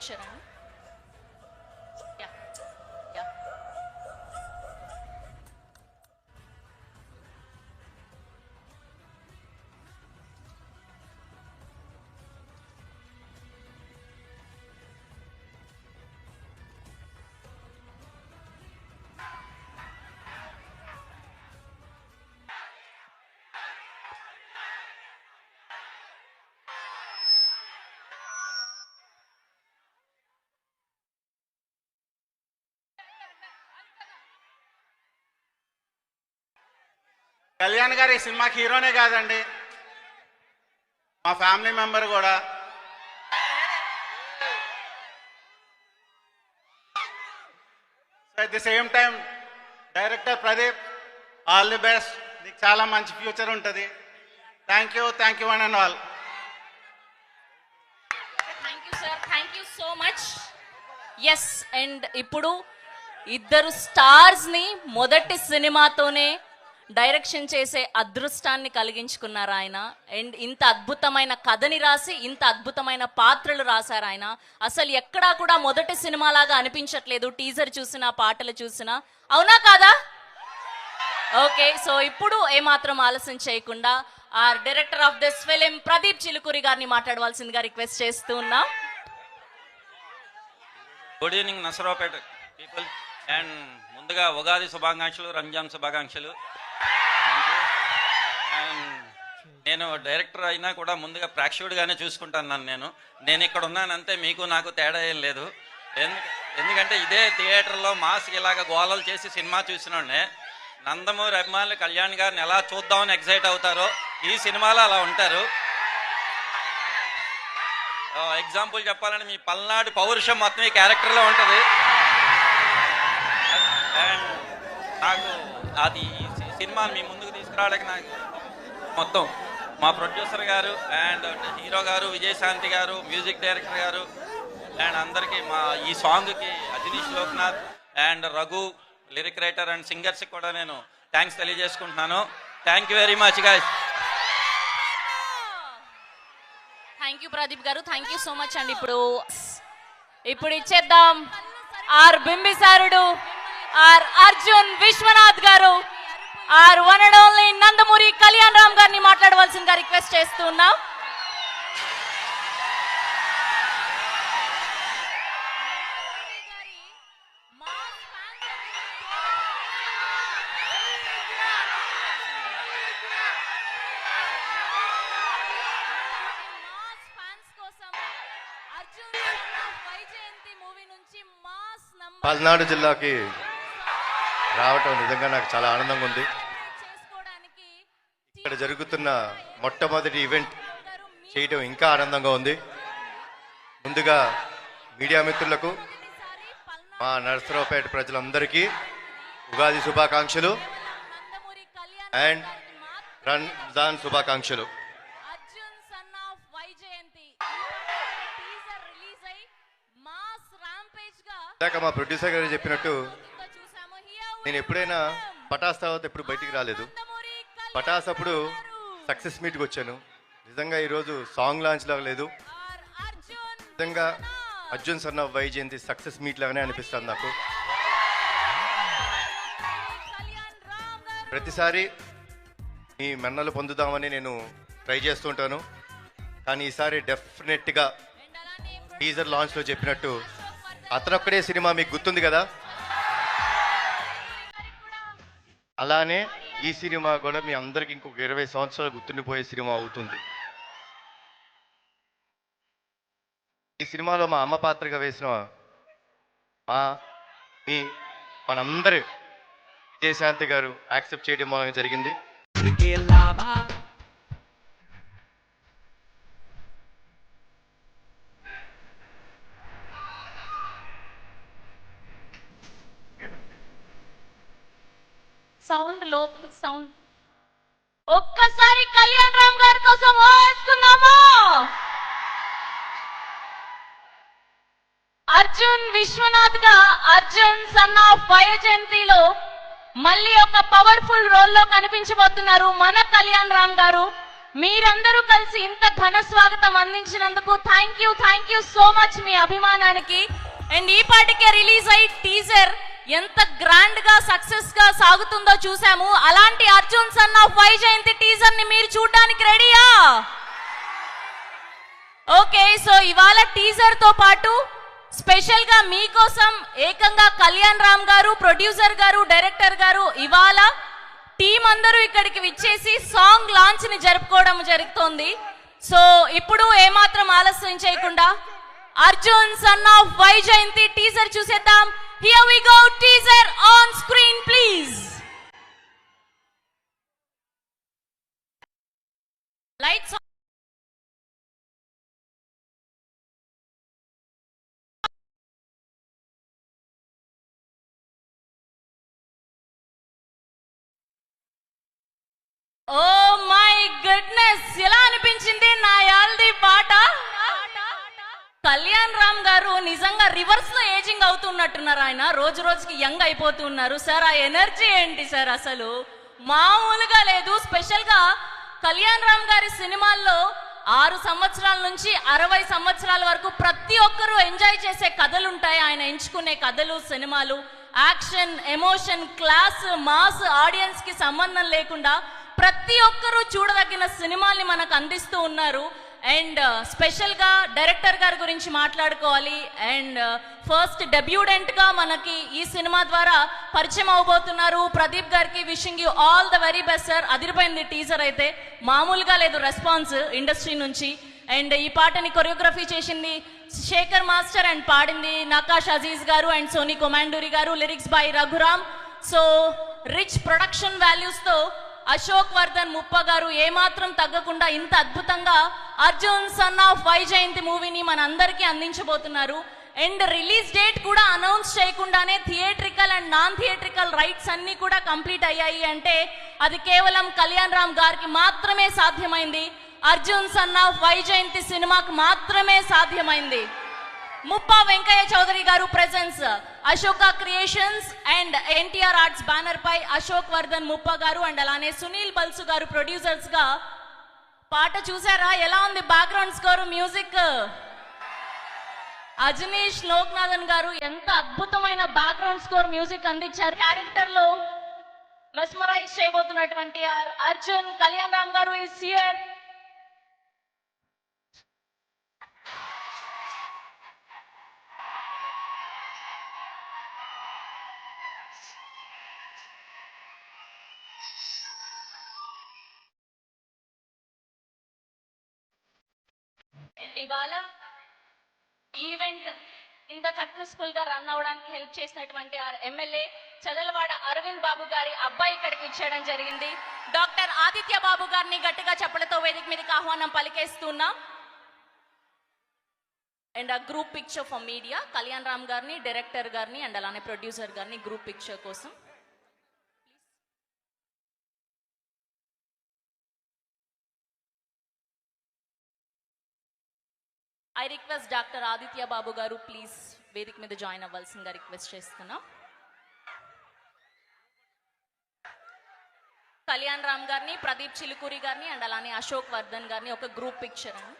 Charan yeah Kalyan గారు ఈ సినిమాకి హీరోనే కాదండి. మా ఫ్యామిలీ మెంబర్ కూడా. At the same time director Pradeep all the best నీకు చాలా మంచి ఫ్యూచర్ ఉంటుంది. Thank you thank you one and all thank you sir thank you so much yes and ఇప్పుడు ఇద్దరు స్టార్స్ని మొదటి సినిమాతోనే డైరెక్షన్ చేసే అదృష్టాన్ని కలిగించుకున్నారు ఆయన. అండ్ ఇంత అద్భుతమైన కథని రాసి ఇంత అద్భుతమైన పాత్రలు రాశారు ఆయన. అసలు ఎక్కడా కూడా మొదటి సినిమాలాగా అనిపించట్లేదు. టీజర్ చూసినా పాటలు చూసినా. అవునా కాదా? ఓకే సో ఇప్పుడు ఏమాత్రం ఆలస్యం చేయకుండా ఆ director of this film Pradeep Chilukuri గారిని మాట్లాడవలసిందిగా రిక్వెస్ట్ చేస్తూ ఉన్నాం. Good evening Narasaraopet people and ముందుగా ఉగాది శుభాకాంక్షలు రంజాన్ శుభాకాంక్షలు. నేను డైరెక్టర్ అయినా కూడా ముందుగా ప్రేక్షకుడిగానే చూసుకుంటాను నన్ను నేను. నేను ఇక్కడ ఉన్నానంతే మీకు నాకు తేడా ఏం లేదు. ఎందుకంటే ఇదే థియేటర్లో మాస్క్ ఇలాగ గోలలు చేసి సినిమా చూసినోడే నందమూరి అభిమానులు కళ్యాణ్ గారిని ఎలా చూద్దామని ఎగ్జైట్ అవుతారో ఈ సినిమాలో అలా ఉంటారు. ఎగ్జాంపుల్ చెప్పాలంటే మీ పల్నాడు పౌరుషం మొత్తం ఈ క్యారెక్టర్లో ఉంటుంది. అండ్ నాకు అది ఈ సినిమాని మీ ముందుకు తీసుకురావడానికి నాకు మొత్తం మా ప్రొడ్యూసర్ గారు అండ్ హీరో గారు విజయశాంతి గారు మ్యూజిక్ డైరెక్టర్ గారు అండ్ అందరికీ మా ఈ సాంగ్కి Ajaneesh Loknath and Raghu lyric writer and సింగర్స్కి కూడా నేను థ్యాంక్స్ తెలియజేసుకుంటున్నాను. Thank you very much guys thank you Pradeep garu. Thank you so much అండి. ఇప్పుడు ఇప్పుడు ఇచ్చేద్దాం ఆర్ బింబిసారుడు ఆర్ అర్జున్ విశ్వనాథ్ గారు. Our one and only Nandamuri Kalyan Ram గారిని మాట్లాడవలసిందిగా రిక్వెస్ట్ చేస్తూ ఉన్నాం. పల్నాడు జిల్లాకి రావటం నిజంగా నాకు చాలా ఆనందంగా ఉంది. ఇక్కడ జరుగుతున్న మొట్టమొదటి ఈవెంట్ చేయటం ఇంకా ఆనందంగా ఉంది. ముందుగా మీడియా మిత్రులకు మా నరసరావుపేట ప్రజలందరికీ ఉగాది శుభాకాంక్షలు అండ్ రంజాన్ శుభాకాంక్షలు. ఇందాక మా ప్రొడ్యూసర్ గారు చెప్పినట్టు నేను ఎప్పుడైనా పటాస్ తర్వాత ఎప్పుడు బయటికి రాలేదు. పటాస్ అప్పుడు సక్సెస్ మీట్కి వచ్చాను. నిజంగా ఈరోజు సాంగ్ లాంచ్ లాగా లేదు. నిజంగా అర్జున్ నిజంగా అర్జున్ సన్న సక్సెస్ మీట్ లాగానే అనిపిస్తుంది నాకు. ప్రతిసారి మీ మెన్నలు పొందుదామని నేను ట్రై చేస్తుంటాను కానీ ఈసారి డెఫినెట్గా టీజర్ లాంచ్లో చెప్పినట్టు అతనొక్కడే సినిమా మీకు గుర్తుంది కదా? అలానే ఈ సినిమా కూడా మీ అందరికి ఇంకొక ఇరవై సంవత్సరాలు గుర్తుండిపోయే సినిమా అవుతుంది. ఈ సినిమాలో మా అమ్మ పాత్రగా వేసిన మా మీ మనందరి విజయశాంతి గారు యాక్సెప్ట్ చేయడం మూలంగా జరిగింది. సౌండ్ లోపల సౌండ్. ఒక్కసారి కళ్యాణ్ రామ్ గారి కోసం వేసుకుందాము అర్జున్ విశ్వనాథ్గా అర్జున్ సన్ ఆఫ్ వైజయంతిలో మళ్ళీ ఒక పవర్ఫుల్ రోల్లో కనిపించబోతున్నారు మన కళ్యాణ్ రామ్ గారు. మీరందరూ కలిసి ఇంత ఘన స్వాగతం అందించినందుకు thank you thank you so much మీ అభిమానానికి. అండ్ ఈ పాటికే రిలీజ్ అయ్యి టీజర్ ఎంత గ్రాండ్గా సక్సెస్గా సాగుతుందో చూసాము అలాంటి అర్జున్ సన్ ఆఫ్ వైజయంతి టీజర్ని మీరు చూడడానికి రెడీయా? ఓకే సో ఇవాళ టీజర్తో పాటు స్పెషల్గా మీకోసం ఏకంగా కళ్యాణ్ రామ్ గారు ప్రొడ్యూసర్ గారు డైరెక్టర్ గారు ఇవాళ టీం అందరూ ఇక్కడికి విచ్చేసి సాంగ్ లాంచ్ని జరుపుకోవడం జరుగుతోంది. సో ఇప్పుడు ఏమాత్రం ఆలస్యం చేయకుండా Arjun son of Vaijayanthi teaser చూసేద్దాం. Here we go, teaser on screen, please. Lights on. Oh my goodness, Kalyan Ram గారు నిజంగా రివర్స్లో ఏజింగ్ అవుతున్నట్టున్నారు ఆయన. రోజు రోజుకి యంగ్ అయిపోతున్నారు. సార్ ఆ ఎనర్జీ ఏంటి సార్ అసలు? మామూలుగా లేదు. స్పెషల్గా కళ్యాణ్ రామ్ గారి సినిమాల్లో ఆరు సంవత్సరాల నుంచి అరవై సంవత్సరాల వరకు ప్రతి ఒక్కరూ ఎంజాయ్ చేసే కథలు ఉంటాయి. ఆయన ఎంచుకునే కథలు సినిమాలు యాక్షన్ ఎమోషన్ క్లాస్ మాస్ ఆడియన్స్కి సంబంధం లేకుండా ప్రతి ఒక్కరూ చూడదగిన సినిమాల్ని మనకు అందిస్తూ ఉన్నారు. అండ్ uh, స్పెషల్గా డైరెక్టర్ గారి గురించి మాట్లాడుకోవాలి. అండ్ uh, ఫస్ట్ డెబ్యూడెంట్గా మనకి ఈ సినిమా ద్వారా పరిచయం అవబోతున్నారు. ప్రదీప్ గారికి wishing you all the very best sir అదిరిపోయింది టీజర్ అయితే. మామూలుగా లేదు రెస్పాన్స్ ఇండస్ట్రీ నుంచి. అండ్ ఈ పాటని కొరియోగ్రఫీ చేసింది శేఖర్ మాస్టర్ అండ్ పాడింది నకాష్ అజీజ్ గారు and Sony Komanduri garu lyrics by Raghuram. So rich production వాల్యూస్తో Ashok Vardhan Muppa గారు ఏమాత్రం తగ్గకుండా ఇంత అద్భుతంగా అర్జున్ సన్ ఆఫ్ వైజయంతి మూవీని మన అందరికీ అందించబోతున్నారు. అండ్ రిలీజ్ డేట్ కూడా అనౌన్స్ చేయకుండానే theatrical and non theatrical rights అన్నీ కూడా కంప్లీట్ అయ్యాయి అంటే అది కేవలం కళ్యాణ్ రామ్ గారికి మాత్రమే సాధ్యమైంది. అర్జున్ సన్ ఆఫ్ వైజయంతి సినిమాకు మాత్రమే సాధ్యమైంది. ముప్ప వెంకయ్య చౌదరి గారు presents Ashoka creations and NTR arts banner పై అశోక్ వర్ధన్ ముప్ప గారు అండ్ అలానే సునీల్ బల్సు గారు ప్రొడ్యూసర్స్గా పాట చూసారా? ఎలా ఉంది background score music Ajaneesh Loknath garu ఎంత అద్భుతమైన బ్యాక్గ్రౌండ్ స్కోర్ మ్యూజిక్ అందించారు. క్యారెక్టర్లో మెస్మరైజ్ చేయబోతున్నటువంటి అర్జున్ కళ్యాణ్ రామ్ గారు ఇస్ హియర్ ఇవాళ ఈవెంట్ ఇంత సక్సెస్ఫుల్గా రన్ అవడానికి హెల్ప్ చేసినటువంటి ఎమ్మెల్యే చదలవాడ అరవింద్ బాబు గారి అబ్బాయి ఇక్కడికి ఇచ్చేయడం జరిగింది. డాక్టర్ ఆదిత్య బాబు గారిని గట్టిగా చెప్పలతో వేదిక మీదకి ఆహ్వానం పలికేస్తున్నాం. అండ్ ఆ group picture for media Kalyan Ram గారిని డైరెక్టర్ గారిని అండ్ అలానే ప్రొడ్యూసర్ గారిని గ్రూప్ పిక్చర్ కోసం I request doctor Aditya Babu గారు ప్లీజ్ వేదిక మీద జాయిన్ అవ్వాల్సిందిగా రిక్వెస్ట్ చేస్తున్నాం. కళ్యాణ్ రామ్ గారిని ప్రదీప్ చిలుకూరి గారిని అండ్ అలానే అశోక్ వర్ధన్ గారిని ఒక గ్రూప్ పిక్చర్ అండి